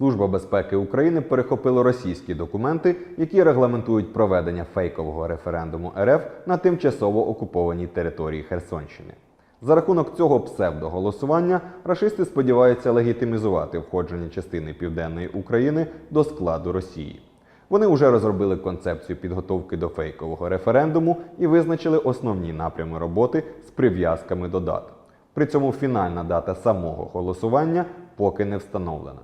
Служба безпеки України перехопила російські документи, які регламентують проведення фейкового референдуму РФ на тимчасово окупованій території Херсонщини. За рахунок цього псевдоголосування рашисти сподіваються легітимізувати входження частини південної України до складу Росії. Вони вже розробили концепцію підготовки до фейкового референдуму і визначили основні напрями роботи з прив'язками до дат. При цьому фінальна дата самого голосування поки не встановлена.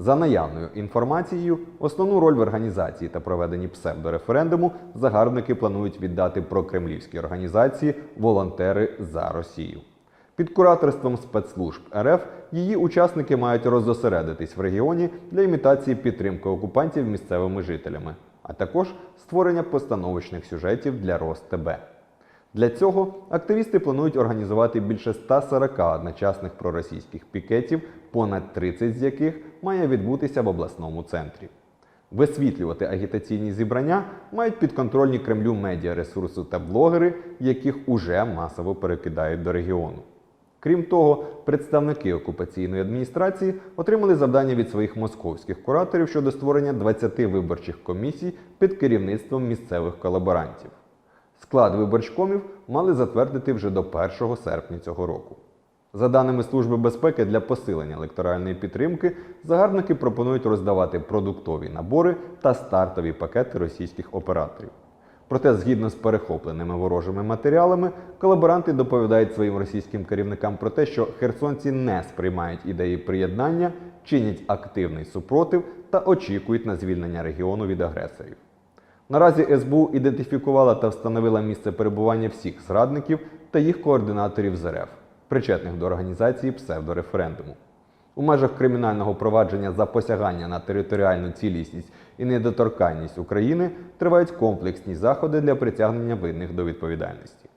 За наявною інформацією, основну роль в організації та проведенні псевдореферендуму загарбники планують віддати прокремлівській організації Волонтери за Росію. Під кураторством спецслужб РФ її учасники мають роззосередитись в регіоні для імітації підтримки окупантів місцевими жителями, а також створення постановочних сюжетів для РосТБ. Для цього активісти планують організувати більше 140 одночасних проросійських пікетів, понад 30 з яких має відбутися в обласному центрі. Висвітлювати агітаційні зібрання мають підконтрольні Кремлю медіаресурси та блогери, яких уже масово перекидають до регіону. Крім того, представники окупаційної адміністрації отримали завдання від своїх московських кураторів щодо створення 20 виборчих комісій під керівництвом місцевих колаборантів. Склад виборчкомів мали затвердити вже до 1 серпня цього року. За даними Служби безпеки, для посилення електоральної підтримки загарбники пропонують роздавати продуктові набори та стартові пакети російських операторів. Проте, згідно з перехопленими ворожими матеріалами, колаборанти доповідають своїм російським керівникам про те, що херсонці не сприймають ідеї приєднання, чинять активний супротив та очікують на звільнення регіону від агресорів. Наразі СБУ ідентифікувала та встановила місце перебування всіх зрадників та їх координаторів з РФ, причетних до організації псевдореферендуму. У межах кримінального провадження за посягання на територіальну цілісність і недоторканність України тривають комплексні заходи для притягнення винних до відповідальності.